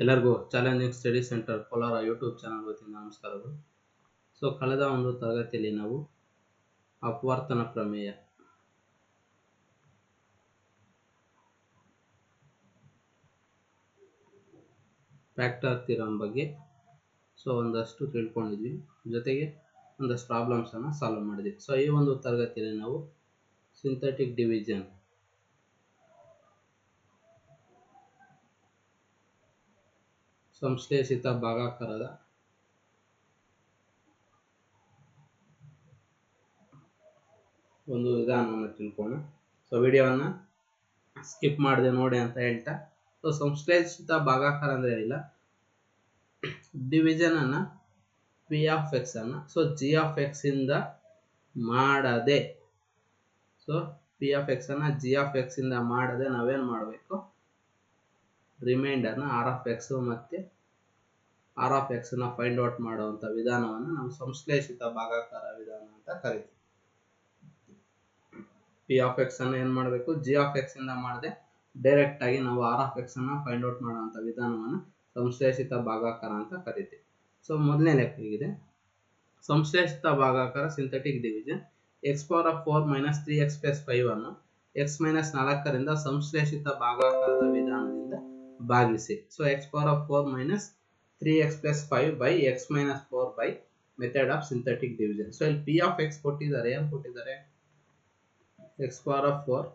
ಎಲ್ಲರಿಗೂ challenging study centre Kolar YouTube channel ವತಿಯಿಂದ ನಮಸ್ಕಾರಗಳು. ಸೊ, ಕಳೆದ ಒಂದು ತರಗತಿಯಲ್ಲಿ ನಾವು ಅಪವರ್ತನ ಪ್ರಮೇಯ ಫ್ಯಾಕ್ಟರ್ ಥಿರಮ್ ಬಗ್ಗೆ ಸೊ, ಒಂದಷ್ಟು ತಿಳ್ಕೊಂಡಿದ್ವಿ. ಜೊತೆಗೆ ಒಂದಷ್ಟು ಪ್ರಾಬ್ಲಮ್ಸನ್ನು ಸಾಲ್ವ್ ಮಾಡಿದ್ವಿ. ಸೊ, ಈ ಒಂದು ತರಗತಿಯಲ್ಲಿ ನಾವು ಸಿಂಥೆಟಿಕ್ ಡಿವಿಷನ್ ಸಂಶ್ಲೇಷಿತ ಭಾಗಾಕಾರದ ಒಂದು ವಿಧಾನವನ್ನು ತಿಳ್ಕೋಣ ಸೊ ವಿಡಿಯೋವನ್ನು ಸ್ಕಿಪ್ ಮಾಡಿದೆ ನೋಡಿ ಅಂತ ಹೇಳ್ತಾ. ಸೊ ಸಂಶ್ಲೇಷಿತ ಭಾಗಾಕಾರ ಅಂದರೆ ಏನಿಲ್ಲ? ಅನ್ನು ಪಿ ಆಫ್ ಎಕ್ಸ್ ಅನ್ನು ಸೊ ಜಿ ಆಫ್ ಎಕ್ಸ್ ಇಂದ ಮಾಡದೆ. ಸೊ ಪಿ ಆಫ್ ಎಕ್ಸ್ ಅನ್ನ ಜಿ ಆಫ್ ಎಕ್ಸ್ ಇಂದ ಮಾಡದೆ ನಾವೇನು ಮಾಡಬೇಕು? ರಿಮೈಂಡರ್ನ ಆರ್ ಆಫ್ ಎಕ್ಸ್ ಮತ್ತು ಆರ್ ಆಫ್ ಎಕ್ಸ್ನ ಫೈಂಡ್ ಔಟ್ ಮಾಡುವಂತ ವಿಧಾನವನ್ನು ನಾವು ಸಂಶ್ಲೇಷಿತ ಭಾಗಾಕಾರ ವಿಧಾನ ಅಂತ ಕರಿತೀವಿ. ಪಿ ಆಫ್ ಎಕ್ಸ್ ಅನ್ನು ಏನು ಮಾಡಬೇಕು? ಜಿ ಆಫ್ ಎಕ್ಸ್ ಇಂದ ಮಾಡದೆ ಡೈರೆಕ್ಟ್ ಆಗಿ ನಾವು ಆರ್ ಆಫ್ ಎಕ್ಸ್ ಅನ್ನ ಫೈಂಡ್ ಔಟ್ ಮಾಡುವಂತ ವಿಧಾನವನ್ನು ಸಂಶ್ಲೇಷಿತ ಭಾಗಾಕಾರ ಅಂತ ಕರಿತೀವಿ. ಸೊ ಮೊದಲನೇ ಲೆಕ್ಕ ಇದೆ ಸಂಶ್ಲೇಷಿತ ಭಾಗಾಕಾರ synthetic division X power of four minus three X plus five ಅನ್ನು ಎಕ್ಸ್ ಮೈನಸ್ ನಾಲ್ಕರಿಂದ ಸಂಶ್ಲೇಷಿತ ಭಾಗಾಕಾರದ ವಿಧಾನದಿಂದ ಭಾಗಿಸಿ. So X power of four minus three X plus five by X minus four by method of synthetic division so ಇಲ್ಲಿ P of X ಕೊಟ್ಟಿದ್ದಾರೆ, ಏನು ಕೊಟ್ಟಿದ್ದಾರೆ? X power of four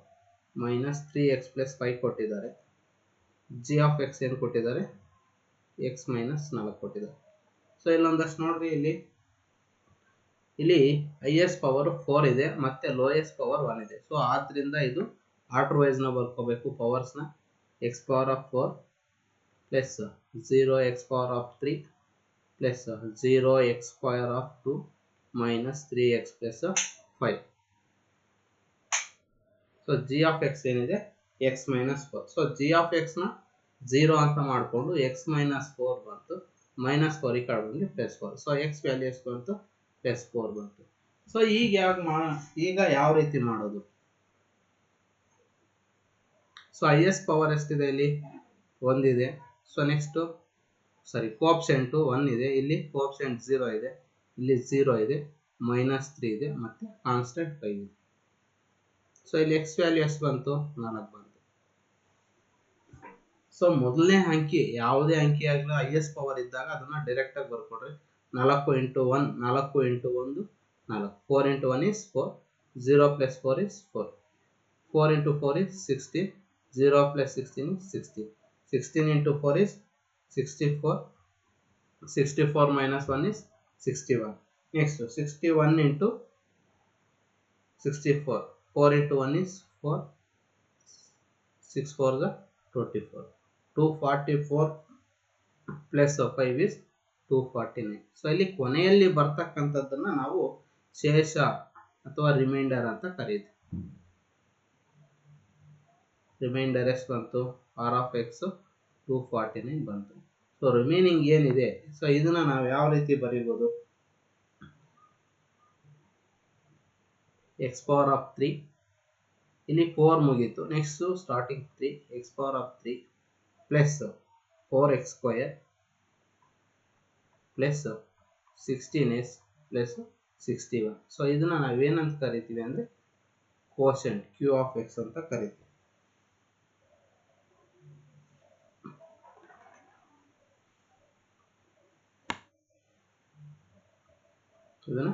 minus three X plus five ಕೊಟ್ಟಿದ್ದಾರೆ. G of X ಏನು ಕೊಟ್ಟಿದ್ದಾರೆ? X minus ನಾಲ್ಕು ಕೊಟ್ಟಿದ್ದಾರೆ. So ಇಲ್ಲೊಂದಷ್ಟು ನೋಡ್ರಿ ಇಲ್ಲಿ. ಇಲ್ಲಿ ಹೈಯೆಸ್ಟ್ ಪವರ್ ಫೋರ್ ಇದೆ, ಮತ್ತೆ ಲೋಯೆಸ್ಟ್ ಪವರ್ ಒನ್ ಇದೆ. ಸೊ ಆದ್ರಿಂದ ಇದು ಆರ್ಡರ್ ವೈಸ್ನ ಬರ್ಕೋಬೇಕು powers power of four plus zero X power of three plus zero X square of two minus three X plus five so G of X ಏನಿದೆ? X minus four so G of ಎಕ್ಸ್ನ zero ಅಂತ ಮಾಡಿಕೊಂಡು X minus four ಬಂತು. Minus four ಈ ಕಡೆ plus four so X value ಎಷ್ಟು ಬಂತು? Plus four ಬಂತು. ಸೊ ಈಗ ಯಾವಾಗ ಈಗ ಯಾವ ರೀತಿ ಮಾಡೋದು? ಸೊ ಹೈಯೆಸ್ಟ್ ಪವರ್ ಎಷ್ಟಿದೆ ಇಲ್ಲಿ? ಒಂದಿದೆ ಸೊ ನೆಕ್ಸ್ಟು ಸಾರಿ ಕೋಪ್ಸೆಂಟು ಒನ್ ಇದೆ. ಇಲ್ಲಿ ಕೋಪ್ಸೆಂಟ್ ಝೀರೋ ಇದೆ. ಇಲ್ಲಿ ಝೀರೋ ಇದೆ ಮೈನಸ್ ತ್ರೀ ಇದೆ, ಮತ್ತು ಕಾನ್ಸ್ಟೆಂಟ್ ಫೈವ್ ಇದೆ. ಸೊ ಇಲ್ಲಿ ಎಕ್ಸ್ ವ್ಯಾಲ್ಯೂ ಎಷ್ಟು ಬಂತು? ನಾಲ್ಕು ಬಂತು. ಸೊ ಮೊದಲನೇ ಅಂಕಿ ಯಾವುದೇ ಅಂಕಿ ಆಗಲಿ ಹೈಯೆಸ್ಟ್ ಪವರ್ ಇದ್ದಾಗ ಅದನ್ನು ಡೈರೆಕ್ಟಾಗಿ ಬರ್ಕೊಡ್ರಿ. ನಾಲ್ಕು ಇಂಟು ಒನ್ ನಾಲ್ಕು ಇಂಟು ಒಂದು, ನಾಲ್ಕು. Four into one is four zero plus four is four four into four is sixteen zero plus sixteen is sixteen sixteen into four is sixty four sixty four minus one is sixty one next sixty one into sixty four four into one is four six four the twenty four two forty four plus five is two forty nine so ಇಲ್ಲಿ ಕೊನೆಯಲ್ಲಿ ಬರ್ತಕ್ಕಂಥದ್ದನ್ನ ನಾವು ಶೇಷ ಅಥವಾ reminder ಅಂತ ಕರೀತೀವಿ. Reminder ಎಷ್ಟು ಬಂತು R of X two forty nine ಬಂತು. ಸೊ ರಿಮೈನಿಂಗ್ ಏನಿದೆ? ಸೊ ಇದನ್ನ ನಾವು ಯಾವ ರೀತಿ ಬರೀಬೋದು? ಎಕ್ಸ್ ಪವರ್ ಆಫ್ ತ್ರೀ ಇಲ್ಲಿ ಫೋರ್ ಮುಗೀತು. Next starting three X power of three plus four X square plus sixteen S plus sixty one so ಇದನ್ನ ನಾವೇನಂತ ಕರಿತೀವಿ ಅಂದರೆ ಕೋಶೆಂಟ್ ಕ್ಯೂ ಆಫ್ ಎಕ್ಸ್ ಅಂತ ಕರಿತೀವಿ. ಇದನ್ನ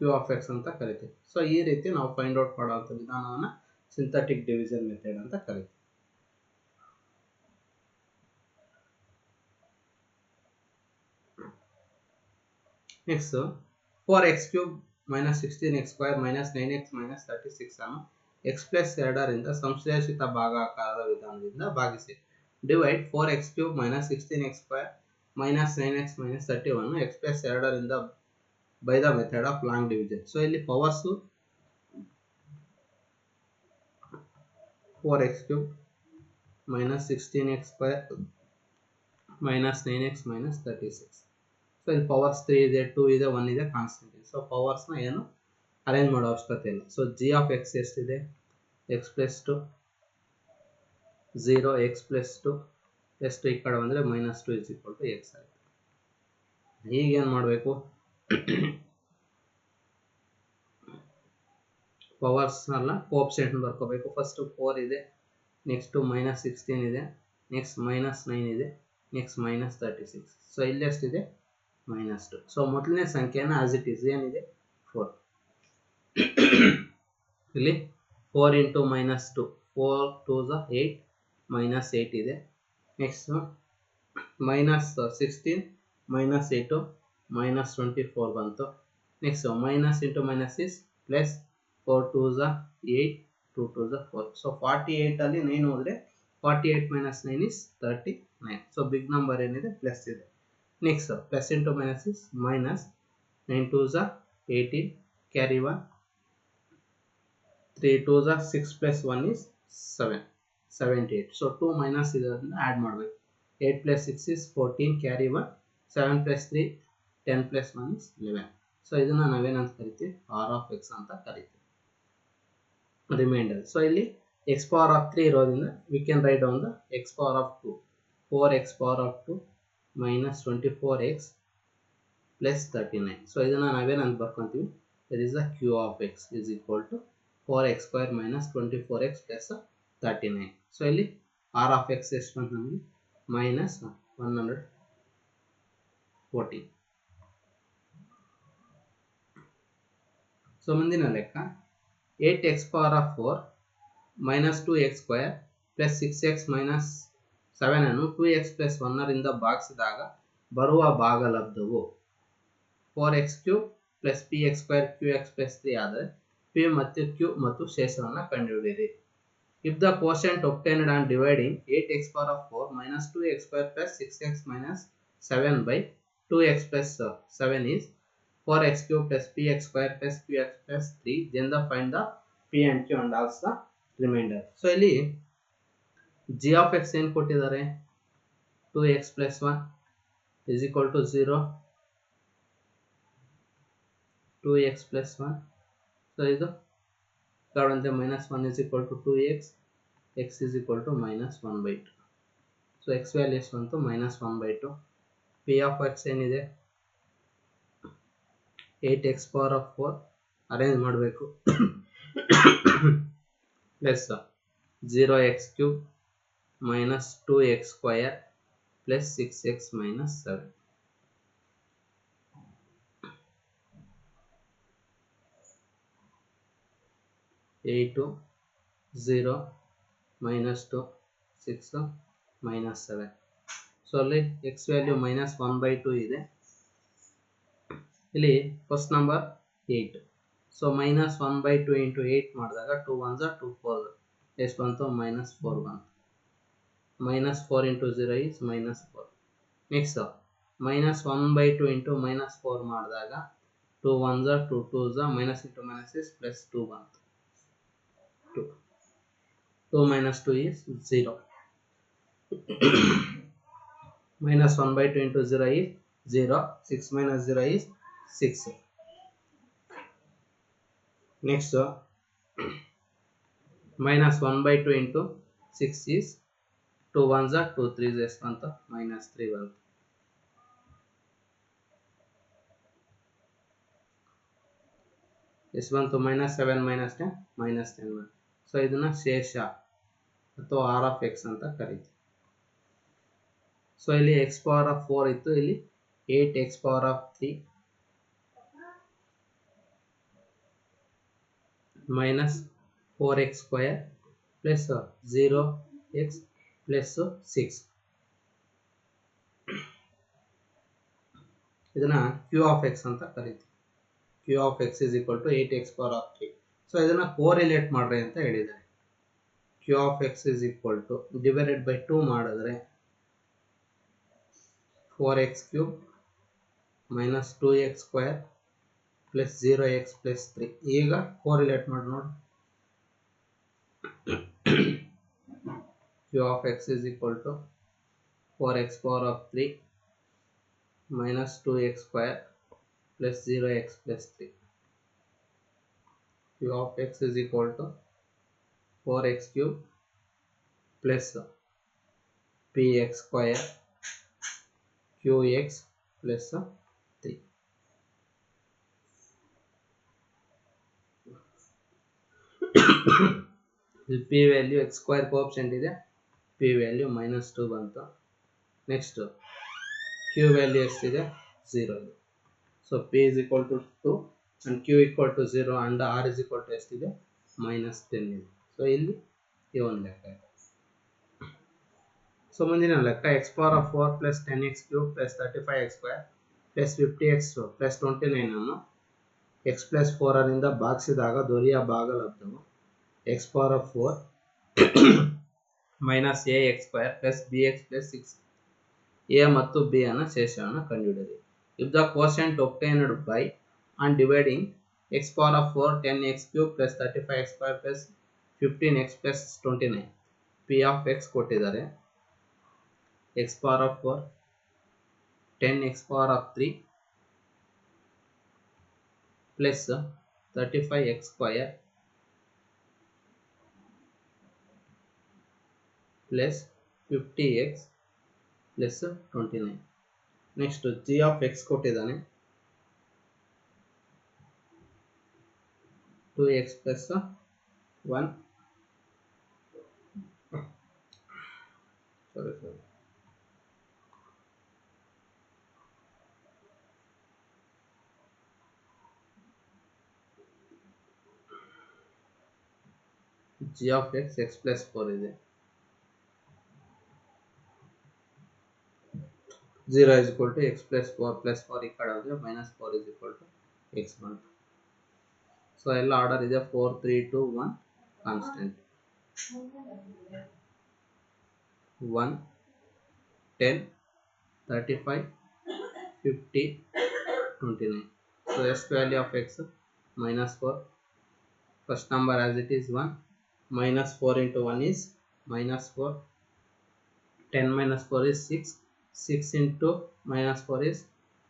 ಕ್ಯೂ ಆಫ್ ಎಕ್ಸ್ ಅಂತ ಕರಿತೀವಿ. ಸೊ ಈ ರೀತಿ ನಾವು ಫೈಂಡ್ ಔಟ್ ಮಾಡುವಂಥ ವಿಧಾನವನ್ನು ಸಿಂಥೆಟಿಕ್ ಡಿವಿಷನ್ ಮೆಥಡ್ ಅಂತ ಕರಿತೀವಿ. Next four X cube minus sixteen X square minus nine X minus thirty six ಅನ್ನು ಎಕ್ಸ್ ಪ್ಲಸ್ ಎರಡರಿಂದ ಸಂಶ್ಲೇಷಿತ ಭಾಗಾಕಾರದ ವಿಧಾನದಿಂದ ಭಾಗಿಸಿ. Divide four X cube minus sixteen X square minus nine X minus thirty one X plus ಎರಡರಿಂದ by the method of long division so ಇಲ್ಲಿ powers four X cube minus sixteen X square minus nine X minus thirty six so ಇಲ್ಲಿ powers three ಇದೆ two ಇದೆ one ಇದೆ constant ಇದೆ. So ಪವರ್ಸ್ನ ಏನು? Arrange ಮಾಡೋ ಅವಶ್ಯಕತೆ ಇಲ್ಲ. ಸೊ ಜಿ ಆಫ್ ಎಕ್ಸ್ ಎಷ್ಟಿದೆ? X plus two zero x plus two plus two ಈ ಕಡೆ ಬಂದರೆ minus two is equal to x ಆಗುತ್ತೆ ಈಗೇನು ಮಾಡಬೇಕು? ಪವರ್ಸ್ನೆಲ್ಲ ಕೋಪ್ಸೆಂಟ್ ಬರ್ಕೋಬೇಕು. ಫಸ್ಟು ಫೋರ್ ಇದೆ ನೆಕ್ಸ್ಟು ಮೈನಸ್ ಸಿಕ್ಸ್ಟೀನ್ ಇದೆ ನೆಕ್ಸ್ಟ್ ಮೈನಸ್ ನೈನ್ ಇದೆ next minus thirty six so ಇಲ್ಲಿ ಇದೆ ಮೈನಸ್ ಟು ಸೊ ಮೊದಲನೇ ಸಂಖ್ಯೆನ ಆಸ್ ಇಟ್ ಈಸ್ ಏನಿದೆ? ಫೋರ್ ಇಲ್ಲಿ four into minus two four twos are eight minus eight ಇದೆ. Next minus sixteen minus eight minus twenty four ಬಂತು. Next minus into minus is plus four twos are eight two twos are four so forty ಏಯ್ಟಲ್ಲಿ nine ಹೋದರೆ forty eight minus nine is thirty nine so big number ಏನಿದೆ? Plus ಇದೆ. Next plus into minus is minus nine twos are eighteen carry one three twos are six plus one is seven seventy eight so two minus ಇದರಿಂದ add ಮಾಡಬೇಕು. Eight plus six is fourteen carry one seven plus three ten plus minus eleven so ಇದನ್ನ ನಾವೇನಂತ ಕರಿತೀವಿ? R of x ಅಂತ ಕರಿತೀವಿ. Remainder so ಇಲ್ಲಿ x power of three ಇರೋದ್ರಿಂದ we can write down the x power of two four x power of two minus twenty four x plus thirty nine so ಇದನ್ನು ನಾವೇನಂತ ಬರ್ಕೊತೀವಿ? That is the q of x is equal to four x square minus twenty four x plus thirty nine so ಇಲ್ಲಿ r of x ಎಷ್ಟು ಬಂತು ನಮಗೆ? Minus one hundred fourteen so ಮುಂದಿನ ಲೆಕ್ಕ. Eight x power of four minus two x square plus six x minus seven ಅನ್ನು two x plus ಒನ್ನರಿಂದ ಭಾಗಿಸಿದಾಗ ಬರುವ ಭಾಗಲಬ್ಧವು four x q plus p x square q x plus three ಆದರೆ p ಮತ್ತು q ಮತ್ತು ಶೇಷವನ್ನು ಕಂಡುಹಿಡಿಯಿರಿ. If the quotient obtained on dividing eight x power of four minus two x square plus six x minus seven by two x plus seven is x q plus p x square plus q x plus three then the find the p and q and also the remainder so ಇಲ್ಲಿ g of X ಏನು ಕೊಟ್ಟಿದ್ದಾರೆ? Two x plus one is equal to zero two x plus one so ಇದು ಕಾಡುವಂತೆ minus one is equal to two x x is equal to minus one by two so x value ಎಷ್ಟು ಬಂತು? Minus one by two p of x ಏನಿದೆ? Eight x power of four arrange ಮಾಡಬೇಕು. Plus zero x cube minus two x square plus six x minus seven eight zero minus two six minus seven so ಅಲ್ಲಿ x value minus one by two ಇದೆ. ಇಲ್ಲಿ first number eight so minus one by two into eight ಮಾಡಿದಾಗ two ones are two four ಎಷ್ಟು ಬಂತು minus four ಬಂತು minus four into zero is minus four next minus one by two into minus four ಮಾಡಿದಾಗ two ones are two twos are minus into minus is plus two ಬಂತು two two minus two is zero minus 1 by 2 into 0 is 0 6 minus 0 is 6 next minus one 1 two 2 six 6 two 2 ones are 2 3 is ಬಂತು minus 3 ಬಂತು ಎಷ್ಟು ಬಂತು minus seven minus ten minus ten ಬಂತು so ಇದನ್ನ ಶೇಷ ಅಥವಾ R X ಅಂತ ಕರೀತೀವಿ. ಸೊ ಇಲ್ಲಿ ಎಕ್ಸ್ ಪವರ್ ಆಫ್ ಫೋರ್ ಇತ್ತು. ಇಲ್ಲಿ eight x power of three minus four x square plus zero x plus six ಇದನ್ನು ಕ್ಯೂ ಆಫ್ ಎಕ್ಸ್ ಅಂತ ಕರಿತೀವಿ. Q of x is equal to eight x power of three so ಇದನ್ನ correlate ಮಾಡ್ರಿ ಅಂತ ಹೇಳಿದ್ದಾರೆ. Q of x is equal to divided by two ಮಾಡಿದ್ರೆ four x cube minus two x square plus zero x plus three ಈಗ correlate ಮಾಡಿ ನೋಡಿ. Q of x is equal to four x power of three minus two x square plus zero x plus three q of x is equal to four x cube plus p x square q x plus three ಇಲ್ಲಿ p value x square coefficient ಇದೆ. P value minus two ಬಂತು. Next q value ಎಷ್ಟಿದೆ zero ಇದೆ. So p is equal to two and q equal to zero and r is equal to ಎಷ್ಟಿದೆ minus ten ಇದೆ. So ಇಲ್ಲಿ ಈ ಒಂದು ಲೆಕ್ಕ ಇದೆ. ಸೊ ಮುಂದಿನ ಲೆಕ್ಕ x power of four plus ten x cube plus thirty five x square plus fifty x plus twenty ನೈನನ್ನು x plus ಫೋರರಿಂದ ಭಾಗಿಸಿದಾಗ ದೊರೆಯ ಭಾಗಲಬ್ಧವು x power of four minus a x square plus b x plus six a ಮತ್ತು b ಅನ್ನು ಶೇಷವನ್ನು ಕಂಡುಹಿಡಿಯಿರಿ. If the quotient obtained by on dividing x power of four ten x cube plus thirty five x square plus fifteen x plus twenty nine p of x ಕೊಟ್ಟಿದ್ದಾರೆ x power of four ten x power of three plus thirty five x square plus fifty x plus twenty nine next g of x ಕೊಟ್ಟಿದ್ದಾನೆ two x plus one sorry sorry g of x x plus four ಇದೆ zero is equal to x plus four plus four ಈ ಕಡೆ ಹೋದ್ರೆ minus four is equal to x ಬಂತು so ಎಲ್ಲ order ಇದೆ four three two one constant one ten thirty five fifty twenty nine so ಎಷ್ಟು value of x minus four first number as it is 1 minus 4 into 1 is minus 4 10 minus 4 is 6 6 into minus 4 is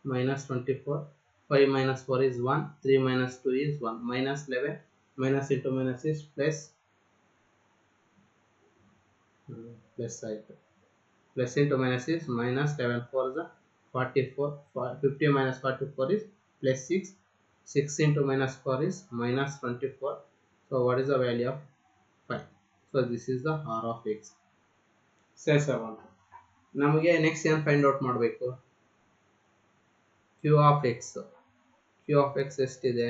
minus 24 5 minus 4 is 1 3 minus 2 is 1 minus 11 minus into minus is plus Hmm, plus ಆಯ್ತು plus into minus is minus 11 4 is 44 Fi- 50 minus 44 is plus 6 6 into minus 4 is minus 24 so what is the value of 5 so, this is the r of x. ಸೆಲ್ಸ್ amount ನಮಗೆ next ಏನು find out ಮಾಡಬೇಕು? Q of x q of x ಎಷ್ಟಿದೆ?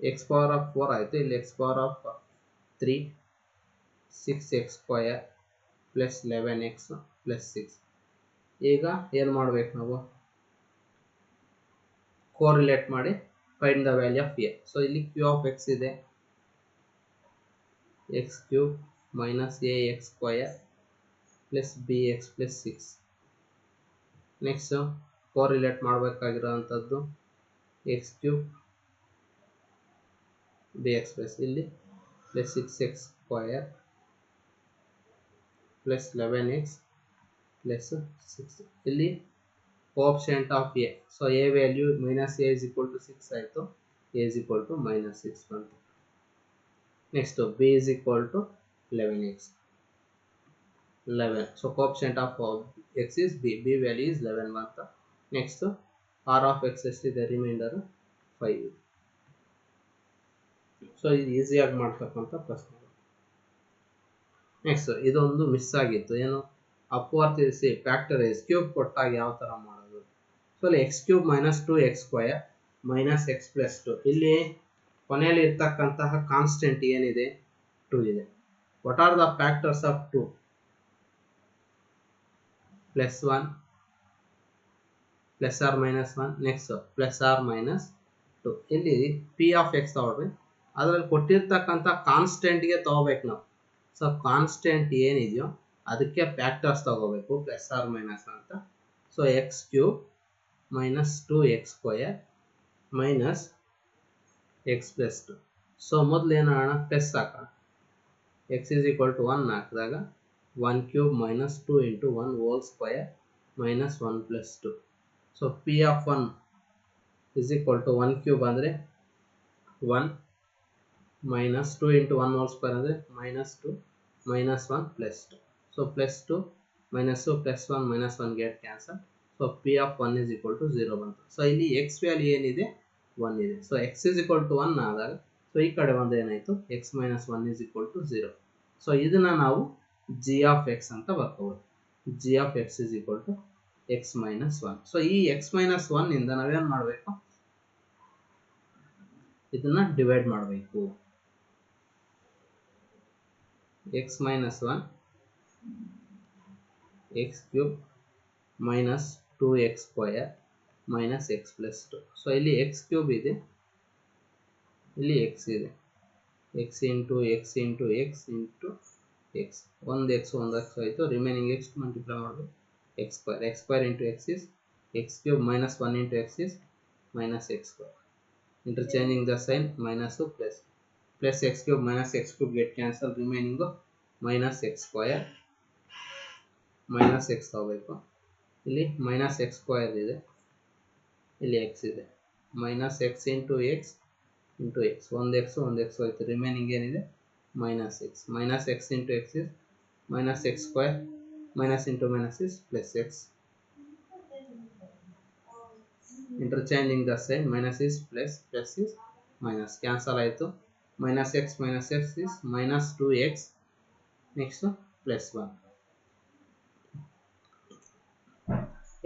X power of four ಆಯಿತು. ಇಲ್ಲಿ x power of three six x square plus eleven x plus six ಈಗ ಏನು ಮಾಡ್ಬೇಕು ನಾವು? ಕೋರಿಲೇಟ್ ಮಾಡಿ find the value of a so ಇಲ್ಲಿ ಕ್ಯೂ ಆಫ್ ಎಕ್ಸ್ ಇದೆ. X cube minus a x square plus b x plus six relate correlate ಮಾಡಬೇಕಾಗಿರೋವಂಥದ್ದು x cube b x plus ಇಲ್ಲಿ plus six x square plus eleven x plus six ಇಲ್ಲಿ coefficient of a so a value minus a is equal to six ಆಯಿತು. A is equal to minus six ಬಂತು. Next b is equal to eleven x eleven so coefficient of x is b b value is eleven ಬಂತು next R of x ಎಷ್ಟಿದೆ remainder five so ಇದು ಈಸಿಯಾಗಿ ಮಾಡ್ತಕ್ಕಂಥ ಪ್ರಶ್ನೆ. Next ಇದೊಂದು miss ಆಗಿತ್ತು. ಏನು? ಅಪವರ್ತಿಸಿ ಫ್ಯಾಕ್ಟರೈಸ್ ಕ್ಯೂಬ್ ಕೊಟ್ಟಾಗ ಯಾವ ಥರ ಮಾಡೋದು? ಸೊ ಅಲ್ಲಿ x cube minus two x square minus x plus two ಇಲ್ಲಿ ಕೊನೆಯಲ್ಲಿ ಇರ್ತಕ್ಕಂತಹ ಕಾನ್ಸ್ಟೆಂಟ್ ಏನಿದೆ? ಟೂ ಇದೆ. What are the factors of two plus one plus or minus one next plus or minus two ಇಲ್ಲಿ ಪಿ ಆಫ್ ಎಕ್ಸ್ ತಗೊಳ್ರಿ. ಅದರಲ್ಲಿ ಕೊಟ್ಟಿರ್ತಕ್ಕಂಥ ಕಾನ್ಸ್ಟೆಂಟ್ಗೆ ತಗೋಬೇಕು ನಾವು. ಸೊ ಕಾನ್ಸ್ಟೆಂಟ್ ಏನಿದೆಯೋ ಅದಕ್ಕೆ ಫ್ಯಾಕ್ಟರ್ಸ್ ತಗೋಬೇಕು ಪ್ಲಸ್ ಆರ್ ಮೈನಸ್ ಅಂತ. So x cube minus two x square minus x plus two so ಮೊದಲು ಏನಾಗೋಣ ಪ್ಲಸ್ ಹಾಕೋಣ. X is equal to one ಹಾಕಿದಾಗ one cube minus two into one whole square minus one plus two so p of one is equal to one cube ಅಂದರೆ one minus two into one whole square ಅಂದರೆ minus two minus one plus two so plus two minus two plus one minus one get cancel so p of one is equal to zero ಬಂತು. So ಇಲ್ಲಿ X value ಏನಿದೆ? One ಇದೆ. So x is equal to one ಆದಾಗ so ಈ ಕಡೆ ಒಂದು ಏನಾಯಿತು? X minus one is equal to zero so ಇದನ್ನ ನಾವು ಜಿ ಆಫ್ ಎಕ್ಸ್ ಅಂತ ಬರ್ಕೋಬೋದು. G of x is equal to x minus one so ಈ ಎಕ್ಸ್ ಮೈನಸ್ ಒನ್ ಇಂದ ನಾವೇನು ಮಾಡಬೇಕು? ಇದನ್ನ ಡಿವೈಡ್ ಮಾಡಬೇಕು. X minus one x cube minus two x square minus x plus two. So ಇಲ್ಲಿ x cube ಇದೆ. ಇಲ್ಲಿ ಎಕ್ಸ್ ಇದೆ. X into x into x into x ಒಂದು ಎಕ್ಸ್ ಒಂದು ಎಕ್ಸ್ ಆಯಿತು. ರಿಮೈನಿಂಗ್ ಎಕ್ಸ್ ಮಲ್ಟಿಪ್ಲೈ ಮಾಡಬೇಕು. X square x square into x is x cube minus one into x is minus x square interchanging the sign minus plus plus x x minus x cube cube cancel cancel minus x square. Minus x ತಗೋಬೇಕು ಇಲ್ಲಿ minus x square ಇದೆ. ಇಲ್ಲಿ x ಇದೆ. Minus x into x into x ಒಂದು x ಒಂದು x ಹೋಯ್ತು. Remaining ಏನಿದೆ? Minus x minus x into x is minus x square minus into minus is plus x interchanging the sign minus is plus plus is minus. Cancel ಆಯಿತು. Minus x minus x is minus two x next plus one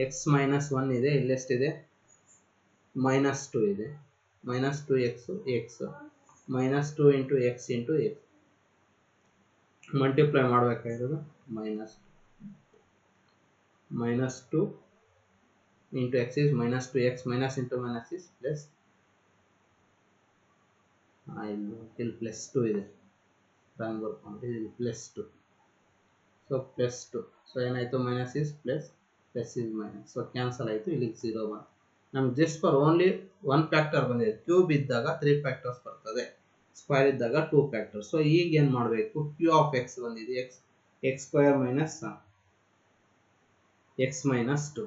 x minus one ಇದೆ. ಇಲ್ಲೆಷ್ಟಿದೆ minus to ಇದೆ. Minus two x x minus two into x into x multiply ಮಾಡಬೇಕಾಗಿರೋದು minus minus two into x is minus 2x minus into minus is plus ಇಲ್ಲಿ plus two ಇದೆ. Drawing ಬರ್ಕೊಂಡು. ಇಲ್ಲಿ plus two so plus two so ಏನಾಯಿತು? Minus is plus plus is minus so cancel ಆಯಿತು. ಇಲ್ಲಿಗೆ zero ಬಂತು. ನಮ್ಗೆ just for only one factor ಬಂದಿದೆ. ಕ್ಯೂಬ್ ಇದ್ದಾಗ ತ್ರೀ ಫ್ಯಾಕ್ಟರ್ಸ್ ಬರ್ತದೆ. ಸ್ಕ್ವೇರ್ ಇದ್ದಾಗ ಟೂ ಫ್ಯಾಕ್ಟರ್ ಸೊ ಈಗ ಏನು ಮಾಡಬೇಕು? ಕ್ಯೂ ಆಫ್ ಎಕ್ಸ್ ಬಂದಿದೆ. X x square minus x minus two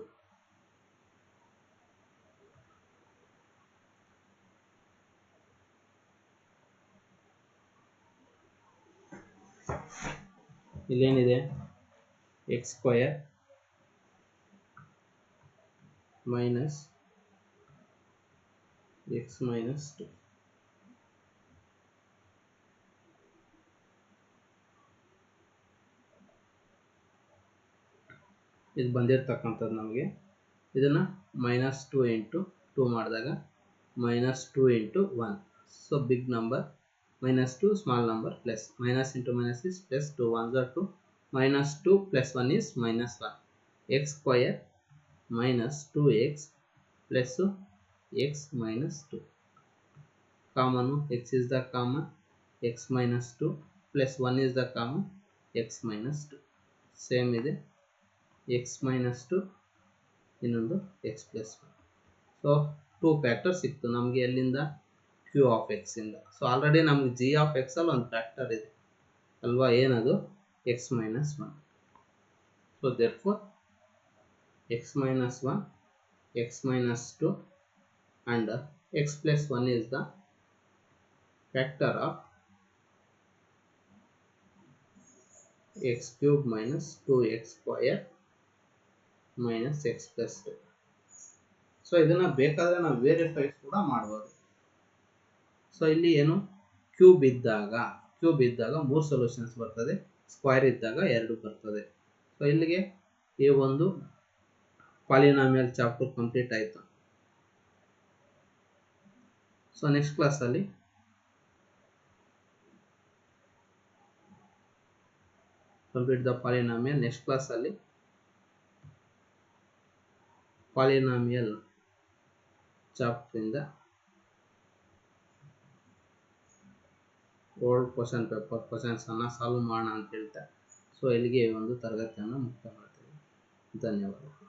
ಇಲ್ಲೇನಿದೆ? X square minus x minus two ಇದು ಬಂದಿರತಕ್ಕಂಥದ್ದು ನಮಗೆ ಇದನ್ನು ಮೈನಸ್ ಟು ಇಂಟು ಟೂ ಮಾಡಿದಾಗ minus two into one so big number minus 2 small number plus minus into minus is plus 2 ones are 2 minus 2 plus 1 is minus 1 x square minus 2x plus x minus 2 common x is the common, x minus 2 plus 1 is the common, x minus 2 same ಇದೆ x minus 2 ಇನ್ನೊಂದು x plus 1 so two factor ಸಿಕ್ತು. ನಮಗೆ ಎಲ್ಲಿಂದ q of X ಇಂದ. So already ನಮ್ಗೆ g of x ಅಲ್ಲಿ ಒಂದು factor ಇದೆ. ಅಲ್ವಾ? ಏನದು? X minus one so therefore x minus one x minus two and x plus one is the factor of x cube minus two x minus minus x plus so ಇದನ್ನ ಬೇಕಾದ್ರೆ ನಾವು verify ಕೂಡ ಮಾಡ್ಬೋದು. So ಇಲ್ಲಿ ಏನು? Cube ಇದ್ದಾಗ cube ಇದ್ದಾಗ ಮೂರು ಸೊಲ್ಯೂಷನ್ಸ್ ಬರ್ತದೆ. ಸ್ಕ್ವೈರ್ ಇದ್ದಾಗ ಎರಡು ಬರ್ತದೆ. ಸೊ ಇಲ್ಲಿಗೆ ಈ ಒಂದು ಪಾಲಿನಾಮಿಯಲ್ ಚಾಪ್ಟರ್ ಕಂಪ್ಲೀಟ್ ಆಯಿತು. ಸೊ ನೆಕ್ಸ್ಟ್ ಕ್ಲಾಸಲ್ಲಿ ಕಂಪ್ಲೀಟ್ ದ ಪಾಲಿನಾಮಿಯಲ್ ನೆಕ್ಸ್ಟ್ ಕ್ಲಾಸಲ್ಲಿ ಪಾಲಿನಾಮಿಯಲ್ ಚಾಪ್ಟ್ರಿಂದ ಓಲ್ಡ್ ಕ್ವಶನ್ ಪೇಪರ್ ಕ್ವಶನ್ಸನ್ನು ಸಾಲ್ವ್ ಮಾಡೋಣ ಅಂತ ಹೇಳ್ತಾ. ಸೊ ಇಲ್ಲಿಗೆ ಒಂದು ತರಗತಿಯನ್ನು ಮುಕ್ತ ಮಾಡ್ತೀವಿ ಧನ್ಯವಾದ